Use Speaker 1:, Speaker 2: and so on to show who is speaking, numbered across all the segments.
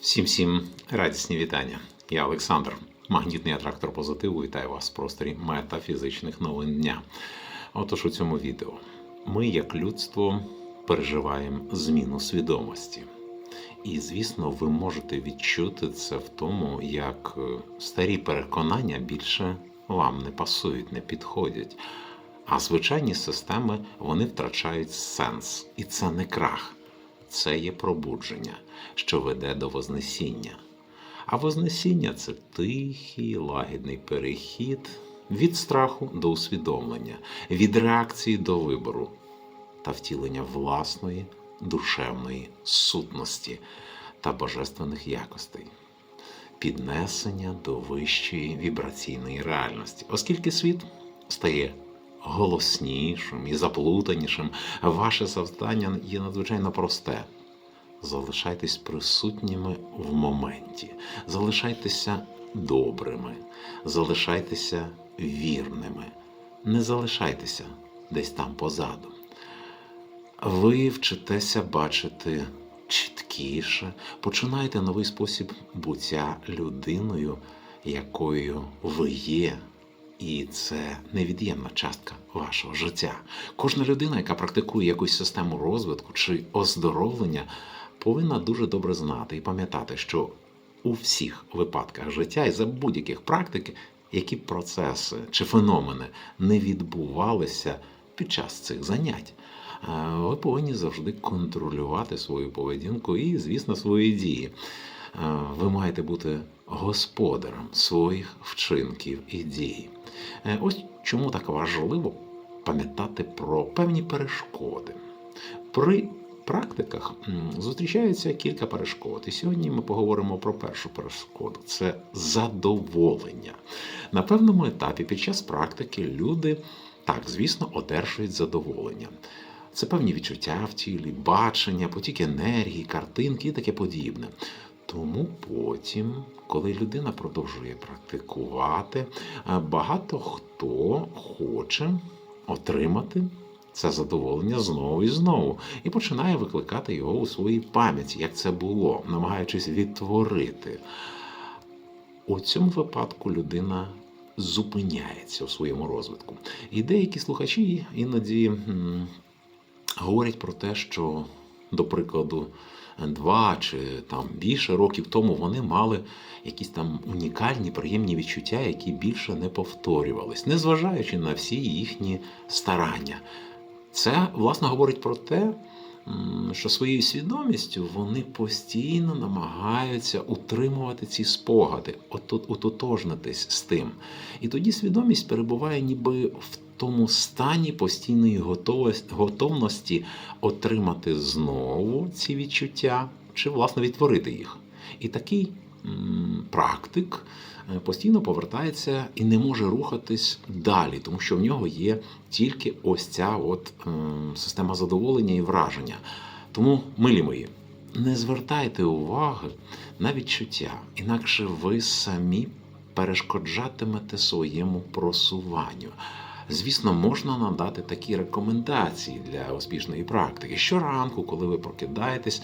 Speaker 1: Всім всім радісні вітання. Я Олександр, магнітний атрактор позитиву. Вітаю вас в просторі метафізичних новин дня. Отож у цьому відео ми, як людство, переживаємо зміну свідомості. І, звісно, ви можете відчути це в тому, як е, старі переконання більше вам не пасують, не підходять. А звичайні системи вони втрачають сенс. І це не крах, це є пробудження, що веде до Вознесіння. А Вознесіння це тихий, лагідний перехід від страху до усвідомлення, від реакції до вибору та втілення власної душевної сутності та божественних якостей. Піднесення до вищої вібраційної реальності, оскільки світ стає голоснішим і заплутанішим, ваше завдання є надзвичайно просте. Залишайтесь присутніми в моменті, залишайтеся добрими, залишайтеся вірними, не залишайтеся десь там позаду. Ви вчитеся бачити чіткіше, починаєте новий спосіб буття людиною, якою ви є. І це невід'ємна частка вашого життя. Кожна людина, яка практикує якусь систему розвитку чи оздоровлення, повинна дуже добре знати і пам'ятати, що у всіх випадках життя і за будь-яких практик, які процеси чи феномени не відбувалися під час цих занять. е, Ви повинні завжди контролювати свою поведінку і, звісно, свої дії. Е, Ви маєте бути господарем своїх вчинків і дій. Е, Ось чому так важливо пам'ятати про певні перешкоди. При практиках зустрічається кілька перешкод. І сьогодні ми поговоримо про першу перешкоду це задоволення. На певному етапі під час практики люди, так, звісно, одержують задоволення. Це певні відчуття в тілі, бачення, потік енергії, картинки і таке подібне. Тому потім, коли людина продовжує практикувати, е, багато хто хоче отримати це задоволення знову і знову, і починає викликати його у своїй пам'яті, як це було, намагаючись відтворити. У цьому випадку людина зупиняється у своєму розвитку. І деякі слухачі іноді говорять про те, що, до прикладу, два чи там більше років тому вони мали якісь там унікальні, приємні відчуття, які більше не повторювались, незважаючи на всі їхні старання. Це, власне, говорить про те, що своєю свідомістю вони постійно намагаються утримувати ці спогади, ототожнитись з тим. І тоді свідомість перебуває ніби в тому стані постійної готовності отримати знову ці відчуття чи, власне, відтворити їх. І такий практик постійно повертається і не може рухатись далі, тому що в нього є тільки ось ця от ем, система задоволення і враження. Тому, милі мої, не звертайте уваги на відчуття, інакше ви самі перешкоджатимете своєму просуванню. Звісно, можна надати такі рекомендації для успішної практики. Щоранку, коли ви прокидаєтесь,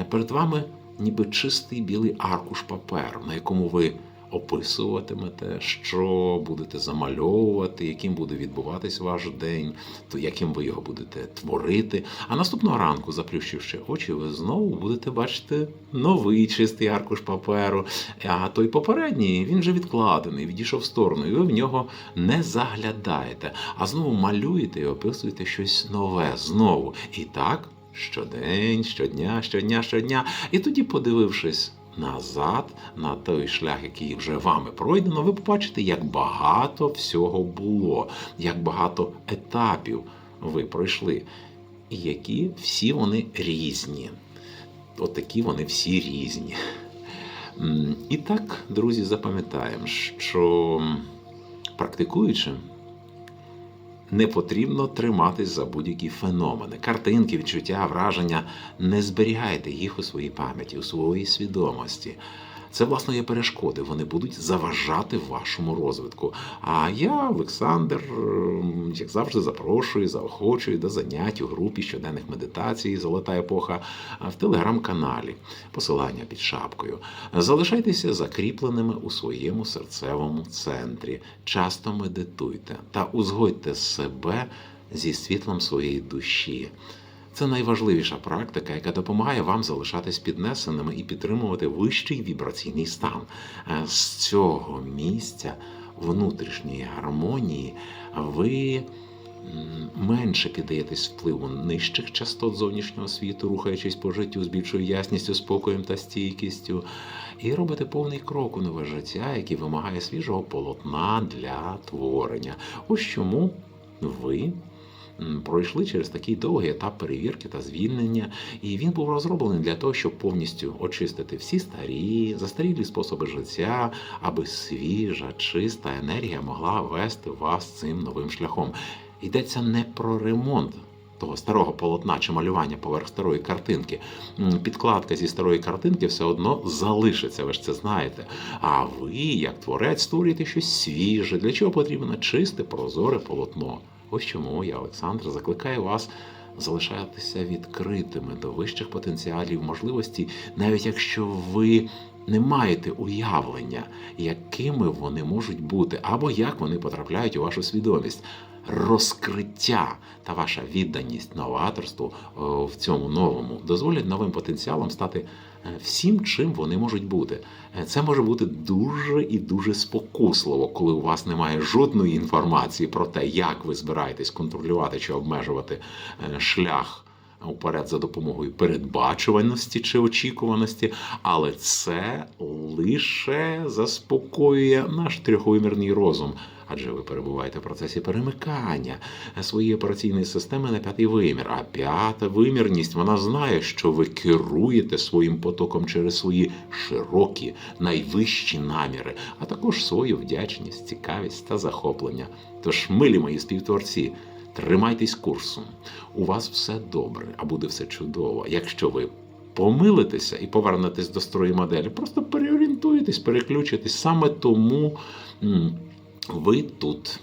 Speaker 1: е, перед вами ніби чистий білий аркуш паперу, на якому ви описуватимете, що будете замальовувати, яким буде відбуватись ваш день, то яким ви його будете творити. А наступного ранку, заплющивши очі, ви знову будете бачити новий чистий аркуш паперу. А той попередній він вже відкладений, відійшов в сторону, і ви в нього не заглядаєте, а знову малюєте і описуєте щось нове знову. І так. Щодень, щодня, щодня, щодня. І тоді, подивившись назад на той шлях, який вже вами пройдено, ви побачите, як багато всього було, як багато етапів ви пройшли, і які всі вони різні. Отакі вони всі різні. І так, друзі, запам'ятаємо, що практикуючи, не потрібно триматись за будь-які феномени, картинки, відчуття, враження. Не зберігайте їх у своїй пам'яті, у своїй свідомості. Це власне є перешкоди. Вони будуть заважати вашому розвитку. А я, Олександр, ем, як завжди, запрошую, заохочую до занять у групі щоденних медитацій Золота епоха в телеграм-каналі. Посилання під шапкою. Залишайтеся закріпленими у своєму серцевому центрі. Часто медитуйте та узгодьте себе зі світлом своєї душі. Це найважливіша практика, яка допомагає вам залишатись піднесеними і підтримувати вищий вібраційний стан. Е, З цього місця внутрішньої гармонії ви менше піддаєтесь впливу нижчих частот зовнішнього світу, рухаючись по життю з більшою ясністю, спокоєм та стійкістю, і робите повний крок у нове життя, який вимагає свіжого полотна для творення. Ось чому ви пройшли через такий довгий етап перевірки та звільнення, і він був розроблений для того, щоб повністю очистити всі старі, застарілі способи життя, аби свіжа, чиста енергія могла вести вас цим новим шляхом. Йдеться не про ремонт. Того старого полотна чи малювання поверх старої картинки. Підкладка зі старої картинки все одно залишиться, ви ж це знаєте. А ви, як творець, створюєте щось свіже, для чого потрібно чисте, прозоре полотно. Ось чому я, Олександр, закликаю вас залишатися відкритими до вищих потенціалів, можливості, навіть якщо ви не маєте уявлення, якими вони можуть бути, або як вони потрапляють у вашу свідомість. Розкриття та ваша відданість новаторству в цьому новому дозволять новим потенціалам стати е, всім, чим вони можуть бути. Е, Це може бути дуже і дуже спокусливо, коли у вас немає жодної інформації про те, як ви збираєтесь контролювати чи обмежувати е, шлях уперед за допомогою передбачуваності чи очікуваності, але це лише заспокоює наш трьохвимірний розум. Адже ви перебуваєте в процесі перемикання своєї операційної системи на п'ятий вимір. А п'ята вимірність вона знає, що ви керуєте своїм потоком через свої широкі, найвищі наміри, а також свою вдячність, цікавість та захоплення. Тож, милі мої співтворці, тримайтесь курсу. У вас все добре, а буде все чудово. Якщо ви помилитеся і повернетесь до строї моделі, просто переорієнтуєтесь, переключитесь. Саме тому ви тут.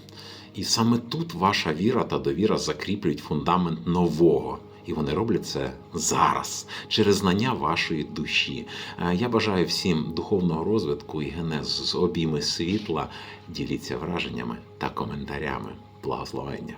Speaker 1: І саме тут ваша віра та довіра закріплюють фундамент нового. І вони роблять це зараз через знання вашої душі. Е, Я бажаю всім духовного розвитку і генез з обійми світла. Діліться враженнями та коментарями. Благословення.